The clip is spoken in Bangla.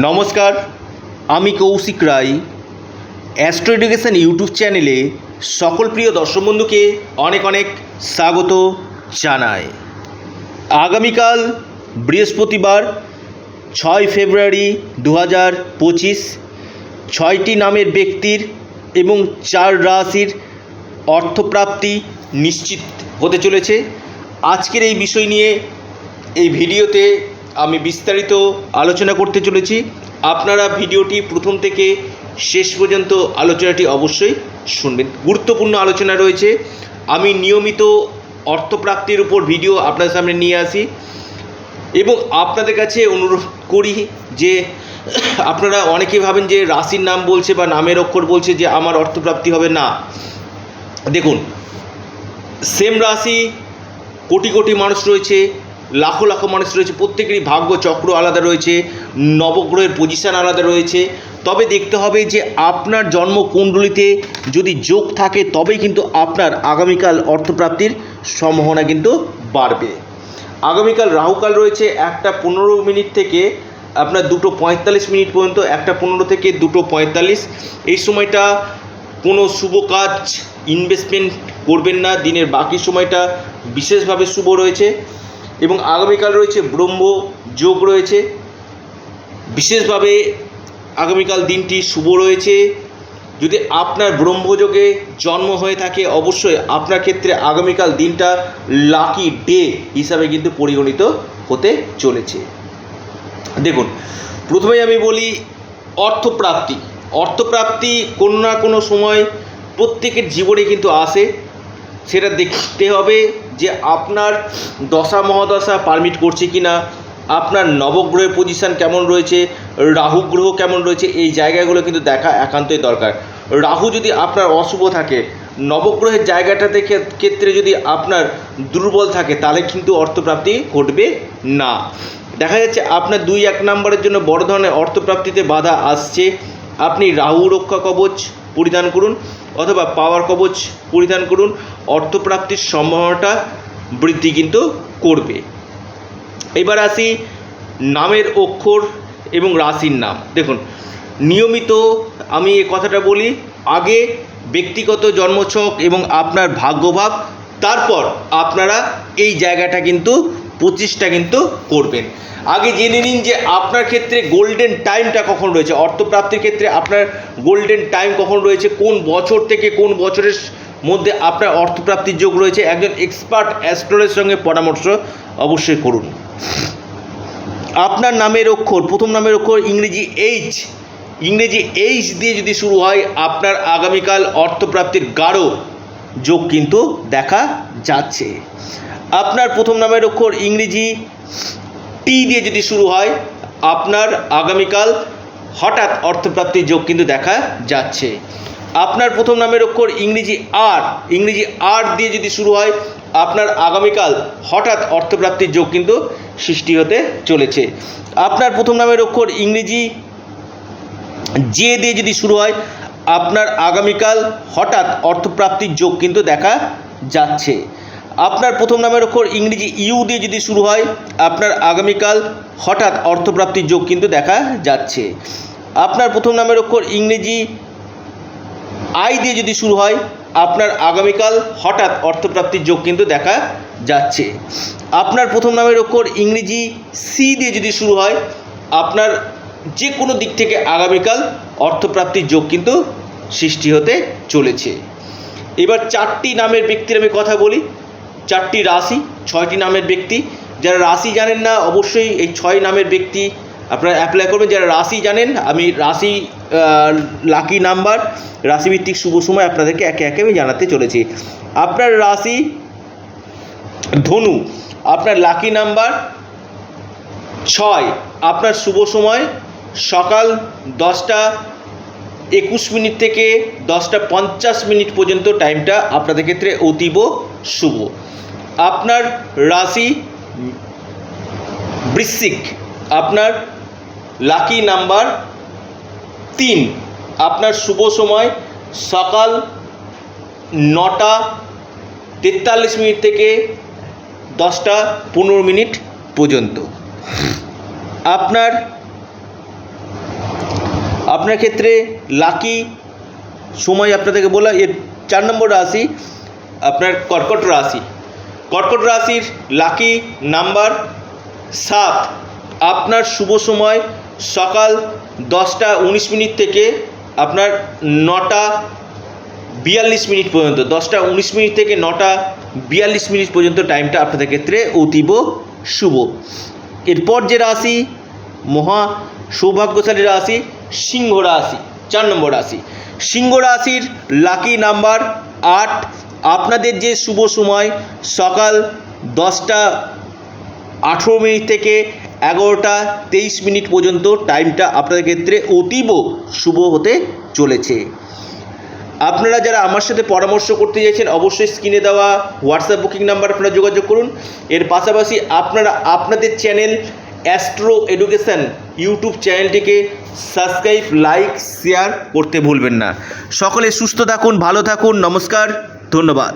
নমস্কার, আমি Koushik Roy. Astro education YouTube চ্যানেলে সকল প্রিয় দর্শক বন্ধুকে অনেক অনেক স্বাগত জানাই। আগামীকাল বৃহস্পতিবার, ছয় ফেব্রুয়ারি দু হাজার পঁচিশ, ছয়টি নামের ব্যক্তির এবং চার রাশির অর্থপ্রাপ্তি নিশ্চিত হতে চলেছে। আজকের এই বিষয় নিয়ে এই ভিডিওতে আমি বিস্তারিত আলোচনা করতে চলেছি। আপনারা ভিডিওটি প্রথম থেকে শেষ পর্যন্ত আলোচনাটি অবশ্যই শুনবেন। গুরুত্বপূর্ণ আলোচনা রয়েছে। আমি নিয়মিত অর্থপ্রাপ্তির উপর ভিডিও আপনাদের সামনে নিয়ে আসি এবং আপনাদের কাছে অনুরোধ করি যে আপনারা অনেকেই ভাবেন যে রাশির নাম বলছে বা নামের অক্ষর বলছে যে আমার অর্থপ্রাপ্তি হবে না। দেখুন সেম রাশি কোটি কোটি মানুষ রয়েছে। লাখো লাখো মানুষ রয়েছে, প্রত্যেকেরই ভাগ্য চক্র আলাদা রয়েছে, নবগ্রহের পজিশান আলাদা রয়েছে। তবে দেখতে হবে যে আপনার জন্মকুণ্ডলিতে যদি যোগ থাকে, তবেই কিন্তু আপনার আগামীকাল অর্থপ্রাপ্তির সম্ভাবনা কিন্তু বাড়বে। আগামীকাল রাহুকাল রয়েছে, একটা পনেরো মিনিট থেকে আপনার দুটো পঁয়তাল্লিশ মিনিট পর্যন্ত, একটা পনেরো থেকে দুটো পঁয়তাল্লিশ। এই সময়টা কোনো শুভ কাজ ইনভেস্টমেন্ট করবেন না, দিনের বাকি সময়টা বিশেষভাবে শুভ রয়েছে। এবং আগামীকাল রয়েছে ব্রহ্ম যোগ রয়েছে। বিশেষভাবে আগামীকাল দিনটি শুভ রয়েছে। যদি আপনার ব্রহ্মযোগে জন্ম হয়ে থাকে, অবশ্যই আপনার ক্ষেত্রে আগামীকাল দিনটা লাকি ডে হিসাবে কিন্তু পরিগণিত হতে চলেছে। দেখুন, প্রথমেই আমি বলি অর্থপ্রাপ্তি। অর্থপ্রাপ্তি কোনো না কোনো সময় প্রত্যেকের জীবনে কিন্তু আসে। সেটা দেখতে হবে। যে আপনার দশা মহাদশা পারমিট করছে কি না, আপনার নবগ্রহের পজিশান কেমন রয়েছে, রাহু গ্রহ কেমন রয়েছে, এই জায়গাগুলো কিন্তু দেখা একান্তই দরকার। রাহু যদি আপনার অশুভ থাকে, নবগ্রহের জায়গাটা থেকে ক্ষেত্রে যদি আপনার দুর্বল থাকে, তাহলে কিন্তু অর্থপ্রাপ্তি ঘটবে না। দেখা যাচ্ছে আপনার দুই এক নম্বরের জন্য বড় ধরনের অর্থপ্রাপ্তিতে বাধা আসছে। আপনি রাহু রক্ষা কবচ পরিধান করুন। অথবা পাওয়ার কবচ পরিধান করুন, অর্থপ্রাপ্তির সম্ভাবনাটা বৃদ্ধি কিন্তু করবে। এবার আসি নামের অক্ষর এবং রাশির নাম। দেখুন, নিয়মিত আমি এ কথাটা বলি, আগে ব্যক্তিগত জন্মছক এবং আপনার ভাগ্যভাব তারপর আপনারা এই জায়গাটা কিন্তু পঁচিশটা কিন্তু করবেন। আগে জেনে নিন যে আপনার ক্ষেত্রে গোল্ডেন টাইমটা কখন রয়েছে? অর্থপ্রাপ্তির ক্ষেত্রে আপনার গোল্ডেন টাইম কখন রয়েছে? কোন বছর থেকে কোন বছরের মধ্যে আপনার অর্থপ্রাপ্তির যোগ রয়েছে? একজন এক্সপার্ট অ্যাস্ট্রোলের সঙ্গে পরামর্শ অবশ্যই করুন। আপনার নামের অক্ষর, প্রথম নামের অক্ষর ইংরেজি এইচ ইংরেজি এইচ দিয়ে যদি শুরু হয়, আপনার আগামীকাল অর্থপ্রাপ্তির গাঢ় যোগ কিন্তু দেখা যাচ্ছে। আপনার প্রথম নামের অক্ষর ইংরেজি টি দিয়ে যদি শুরু হয়, আপনার আগামীকাল হঠাৎ অর্থপ্রাপ্তির যোগ কিন্তু দেখা যাচ্ছে। আপনার প্রথম নামের অক্ষর ইংরেজি আর ইংরেজি আর দিয়ে যদি শুরু হয়, আপনার আগামীকাল হঠাৎ অর্থপ্রাপ্তির যোগ কিন্তু সৃষ্টি হতে চলেছে। আপনার প্রথম নামের অক্ষর ইংরেজি জে দিয়ে যদি শুরু হয়, আপনার আগামীকাল হঠাৎ অর্থপ্রাপ্তির যোগ কিন্তু দেখা যাচ্ছে। আপনার প্রথম নামের অক্ষর ইংরেজি ইউ দিয়ে যদি শুরু হয়, আপনার আগামীকাল হঠাৎ অর্থপ্রাপ্তির যোগ কিন্তু দেখা যাচ্ছে। আপনার প্রথম নামের অক্ষর ইংরেজি আই দিয়ে যদি শুরু হয়, আপনার আগামীকাল হঠাৎ অর্থপ্রাপ্তির যোগ কিন্তু দেখা যাচ্ছে। আপনার প্রথম নামের অক্ষর ইংরেজি সি দিয়ে যদি শুরু হয়, আপনার যে কোনো দিক থেকে আগামীকাল অর্থপ্রাপ্তির যোগ কিন্তু সৃষ্টি হতে চলেছে। এবার চারটি নামের ব্যক্তির আমি কথা বলি। চারটি রাশি, ছয়টি নামের ব্যক্তি। যারা রাশি জানেন না, অবশ্যই এই ছয় নামের ব্যক্তি আপনারা অ্যাপ্লাই করবেন। যারা রাশি জানেন, আমি রাশি লাকি নাম্বার রাশিভিত্তিক শুভ সময় আপনাদেরকে একে একে আমি জানাতে চলেছি। আপনার রাশি ধনু, আপনার লাকি নাম্বার ছয়, আপনার শুভ সময় সকাল দশটা একুশ মিনিট থেকে দশটা পঞ্চাশ মিনিট পর্যন্ত টাইমটা আপনাদের ক্ষেত্রে অতীব শুভ। আপনার রাশি বৃশ্চিক। আপনার লাকি নাম্বার তিন। আপনার শুভ সময় সকাল নটা তেতাল্লিশ মিনিট থেকে দশটা পনেরো মিনিট পর্যন্ত। আপনার আপনার ক্ষেত্রে লাকি সময় আপনাদেরকে বললাম, এর চার নম্বর রাশি আপনার কর্কট রাশি। কর্কট রাশির লাকি নাম্বার সাত। আপনার শুভ সময় সকাল দশটা উনিশ মিনিট থেকে আপনার নটা বিয়াল্লিশ মিনিট পর্যন্ত। দশটা উনিশ মিনিট থেকে নটা বিয়াল্লিশ মিনিট পর্যন্ত টাইমটা আপনাদের ক্ষেত্রে অতীব শুভ। এরপর যে রাশি, মহা সৌভাগ্যশালী রাশি, সিংহ রাশি, চার নম্বর রাশি। সিংহ রাশির লাকি নাম্বার আট। আপনাদের যে শুভ সময়, সকাল দশটা আঠেরো মিনিট থেকে এগারোটা তেইশ মিনিট পর্যন্ত টাইমটা আপনাদের ক্ষেত্রে অতীব শুভ হতে চলেছে। আপনারা যারা আমার সাথে পরামর্শ করতে চাইছেন, অবশ্যই স্ক্রিনে দেওয়া হোয়াটসঅ্যাপ বুকিং নাম্বার আপনারা যোগাযোগ করুন। এর পাশাপাশি আপনারা, আপনাদের চ্যানেল অ্যাস্ট্রো এডুকেশন ইউটিউব চ্যানেলটিকে সাবস্ক্রাইব, লাইক, শেয়ার করতে ভুলবেন না। সকলে সুস্থ থাকুন, ভালো থাকুন, নমস্কার। ধন্যবাদ